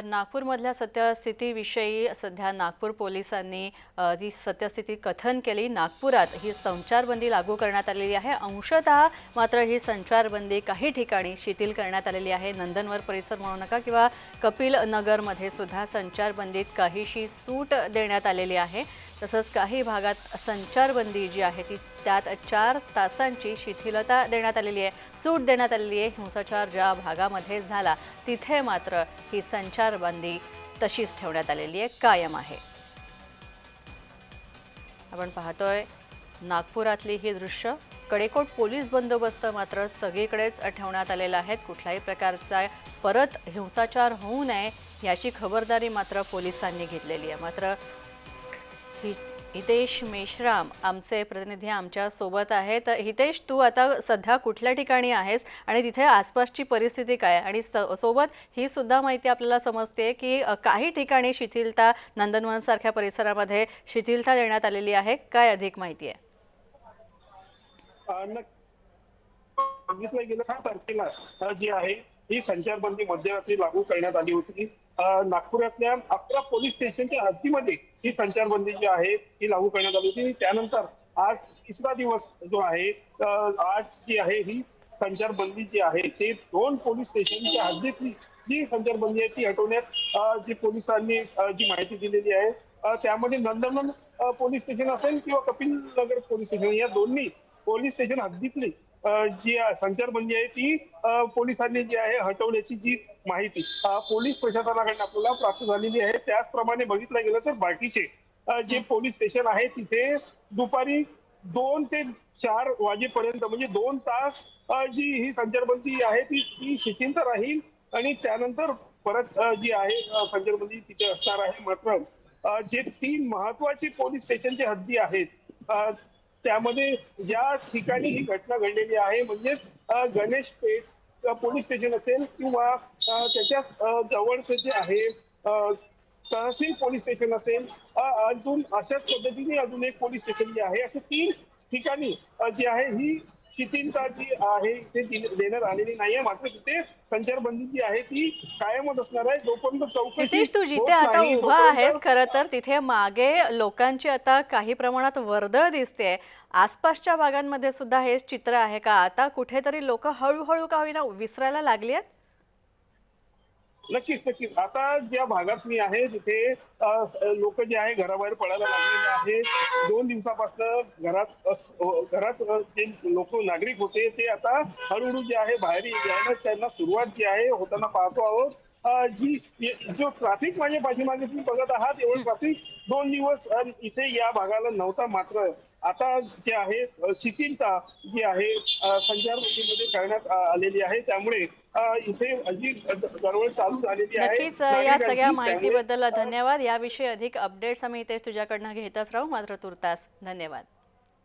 तर नागपूरमधल्या सत्यस्थितीविषयी सध्या नागपूर पोलिसांनी ती सत्यस्थिती कथन केली. नागपुरात ही संचारबंदी लागू करण्यात आलेली आहे. अंशतः मात्र ही संचारबंदी काही ठिकाणी शिथिल करण्यात आलेली आहे. नंदनवर परिसर म्हणू नका किंवा कपिल नगरमध्ये सुद्धा संचारबंदीत काहीशी सूट देण्यात आलेली आहे. तसंच काही भागात संचारबंदी जी आहे ती त्यात चार तासांची शिथिलता देण्यात आलेली आहे. सूट देण्यात आलेली आहे. हिंसाचार ज्या भागामध्ये झाला तिथे मात्र ही संचारबंदी तशीच ठेवण्यात आलेली आहे. कायम आहे. आपण पाहतोय नागपुरातली ही दृश्य कडेकोट पोलीस बंदोबस्त मात्र सगळीकडेच ठेवण्यात आलेला आहे. कुठल्याही प्रकारचा परत हिंसाचार होऊ नये याची खबरदारी मात्र पोलिसांनी घेतलेली आहे. मात्र हितेश मेश्राम आमचे प्रतिनिधी आमच्यासोबत आहेत. हितेश तू आता सध्या कुठल्या ठिकाणी आहेस आणि तिथे आसपासची परिस्थिती काय? आहे? आणि स- सोबत ही सुद्धा माहिती आपल्याला समजते की काही ठिकाणी शिथिलता नंदनवन सारख्या परिसरामध्ये शिथिलता देण्यात आलेली आहे. काय अधिक माहिती आहे? बघितलं गेलं सहा तारखेला जी आहे ही संचारबंदी मध्यरात्री लागू करण्यात आली होती. नागपुरातल्या अकरा पोलीस स्टेशनच्या हद्दीमध्ये ही संचारबंदी जी आहे ही लागू करण्यात आली होती. त्यानंतर आज तिसरा दिवस जो आहे आज जी आहे ही संचारबंदी जी आहे ते दोन पोलीस स्टेशनच्या हद्दीतली जी संचारबंदी आहे ती हटवण्यात जी पोलिसांनी जी माहिती दिलेली आहे त्यामध्ये नंदनवन पोलीस स्टेशन असेल किंवा कपिल नगर पोलीस स्टेशन या दोन्ही पोलीस स्टेशन हद्दीतली जी संचारबंदी आहे ती पोलिसांनी जी आहे हटवण्याची जी माहिती पोलीस प्रशासनाकडून आपल्याला प्राप्त झालेली आहे. त्याचप्रमाणे बघितलं गेलं तर बाकीचे जे पोलीस स्टेशन आहे तिथे दुपारी दोन ते चार वाजेपर्यंत म्हणजे दोन तास जी ही संचारबंदी आहे ती ती शिथिल तर राहील आणि त्यानंतर परत जी आहे संचारबंदी तिथे असणार आहे. मात्र जे तीन महत्त्वाचे पोलीस स्टेशनचे हद्दी आहेत त्यामध्ये ज्या ठिकाणी ही घटना घडलेली आहे म्हणजेच गणेश पेठ पोलीस स्टेशन असेल किंवा त्याच्या जवळचे जवळचं जे आहे तहसील पोलीस स्टेशन असेल अजून अशाच पद्धतीने अजून एक पोलीस स्टेशन जे आहे असे तीन ठिकाणी जी आहे ही शिथिलता जी आहे ते देण्यात आलेली नाहीये मात्र तिथे संचारबंदी जी आहे ती कायमच असणार आहे. जोपर्यंत चौकशी तू जिथे आता उभा आहेस खरं तर तिथे मागे लोकांची आता काही प्रमाणात वर्दळ दिसते आसपासच्या भागांमध्ये सुद्धा हेच चित्र आहे का? आता कुठेतरी लोक हळूहळू का होईना विसरायला लागली आहेत? नक्कीच नक्कीच. आता ज्या भागात मी आहे तिथे लोक जे आहे घराबाहेर पडायला लागलेले आहे दोन दिवसापासून घरात अस- घरात जे लोक नागरिक होते ते आता हळूहळू जे आहे बाहेर यायला त्यांना सुरुवात जी आहे होताना पाहतो आहोत. जी जो ट्रॅफिक माझ्या पाठीमागे तुम्ही बघत आहात एवढं ट्रॅफिक दोन दिवस इथे या भागाला नव्हता मात्र आता जे आहे शिथिलता जी आहे संचारबंदीमध्ये करण्यात आलेली आहे. त्यामुळे इथे जी दरवळ चालू झालेली आहे. नक्कीच या. सगळ्या माहितीबद्दल धन्यवाद. याविषयी अधिक अपडेट्स आम्ही इथेच तुझ्याकडनं घेतच राहू मात्र तुर्तास. धन्यवाद.